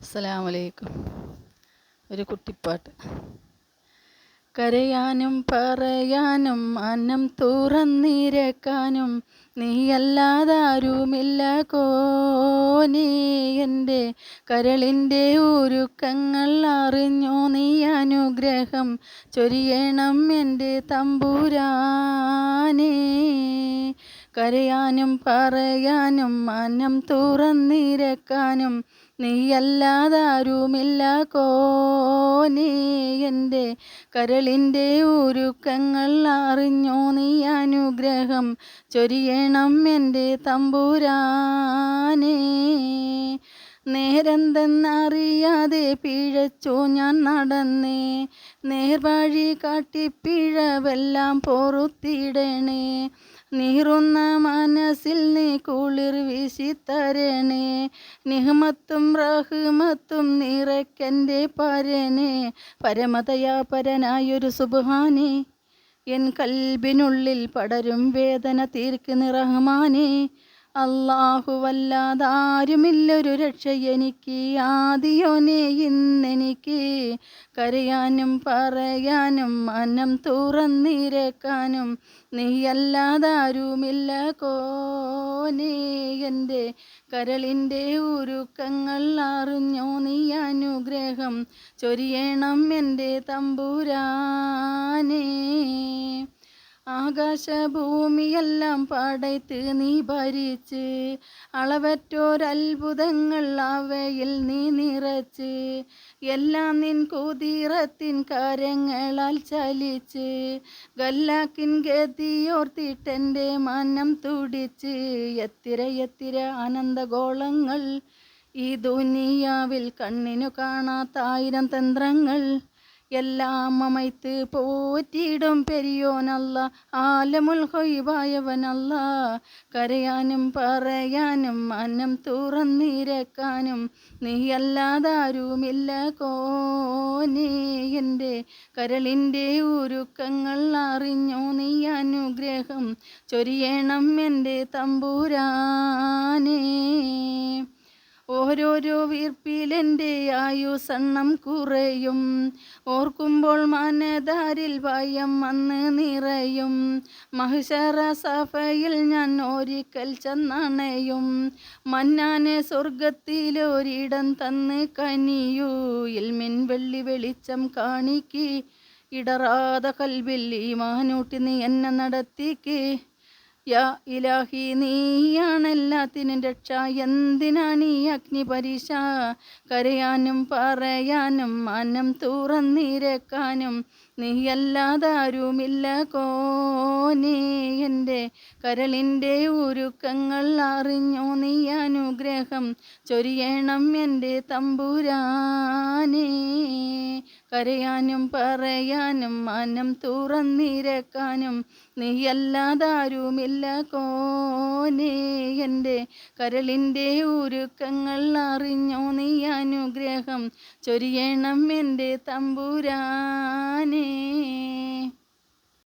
അസ്സലാമലൈക്കും. ഒരു കുട്ടിപ്പാട്ട്. കരയാനും പറയാനും അന്നം തുറന്നിരക്കാനും നീയല്ലാതാരുമില്ല കോനേ. എന്റെ കരളിന്റെ ഉരുക്കങ്ങൾ അറിഞ്ഞോ നീ അനുഗ്രഹം ചൊരിയണം എന്റെ തമ്പുരാനേ. കരയാനും പറയാനും മനം തുറന്നിരക്കാനും നീയല്ലാതാരുമില്ല കോനേ. എന്റെ കരളിന്റെ ഉരുക്കങ്ങൾ അറിഞ്ഞോ നീ അനുഗ്രഹം? ചൊരിയണം എന്റെ തമ്പുരാനേ. നേരെന്തെന്നറിയാതെ പിഴച്ചോ ഞാൻ നടന്നേ? നേർവഴി കാട്ടി പിഴവെല്ലാം പൊറുത്തിടണേ. നീറുന്ന മനസ്സിൽ നീ കുളിർ വീശിത്തരണേ. നിഹമത്തും റഹ്മത്തും നിറയ്ക്കെന്റെ പരനെ പരമതയാപരനായൊരു സുബാനെ എൻ കൽബിനുള്ളിൽ പടരും വേദന തീർക്കുന്ന റഹ്മാനെ അല്ലാഹുവല്ലാതാരുമില്ലൊരു രക്ഷ എനിക്ക്. ആദിയോനെ ഇന്നെനിക്ക് കരയാനും പറയാനും മനം തുറന്നിരക്കാനും നീയല്ലാതാരുമില്ല കോനേ എന്റെ കരളിന്റെ ഉരുക്കങ്ങൾ അറിഞ്ഞോ നീ അനുഗ്രഹം ചൊരിയണം എന്റെ തമ്പുരാനേ. ആകാശഭൂമിയെല്ലാം പടയ്ത്ത് നീ ഭരിച്ച് അളവറ്റോരത്ഭുതങ്ങൾ അവയിൽ നീ നിറച്ച് എല്ലാം നിൻ കുതിരത്തിൻ കരങ്ങളാൽ ചലിച്ച് ഗല്ലാക്കിൻ ഗതിയോർത്തിട്ടെന്റെ മനം തുടിച്ച് എത്തിര എത്തിര ആനന്ദഗോളങ്ങൾ ഈ ദുനിയാവിൽ കണ്ണിനു കാണാത്ത ആയിരം തന്ത്രങ്ങൾ എല്ലാം അമൈത്ത് പോറ്റിയിടും പെരിയോനല്ല ആലമുൽ ഹൊയ്വായവനല്ല. കരയാനും പറയാനും മനം തുറന്നിരക്കാനും നീയല്ലാതാരുമില്ല കോനേ. എന്റെ കരളിന്റെ ഉരുക്കങ്ങൾ അറിഞ്ഞോ നീ അനുഗ്രഹം ചൊരിയണം എന്റെ തമ്പുരാനേ. ഓരോരോ വീർപ്പിലെന്റെ ആയുസണ്ണം കുറയും. ഓർക്കുമ്പോൾ മാനദാരിൽ ഭയം വന്ന് നിറയും. മഹിഷറ സഫയിൽ ഞാൻ ഒരിക്കൽ ചെന്നണയും. മന്നാനെ സ്വർഗത്തിലൊരിടം തന്ന് കനിയൂ. ഇൽമിൻ വെള്ളി വെളിച്ചം കാണിക്ക്. ഇടറാതെ കൽവിൽ ഈ മാനൂട്ടി നീ എന്നെ നടത്തിക്ക്. യാ ഇലാഹി നീയാണെല്ലാത്തിനും രക്ഷ. എന്തിനാണ് ഈ അഗ്നി പരീക്ഷ കരയാനും പറയാനും മനം തുറന്നിരക്കാനും? നീയല്ലാതാരുമില്ല കോനേ. എന്റെ കരളിന്റെ ഉരുക്കങ്ങൾ അറിഞ്ഞോ നീ അനുഗ്രഹം ചൊരിയണം എന്റെ തമ്പുരാനേ കരയാനും പറയാനും മനം തുറന്നിരക്കാനും നീയല്ലാതാരുമില്ല. കോനേ എന്റെ കരളിന്റെ ഉരുക്കങ്ങൾ അറിഞ്ഞോ നീ അനുഗ്രഹം ചൊരിയണം എന്റെ തമ്പുരാനേ.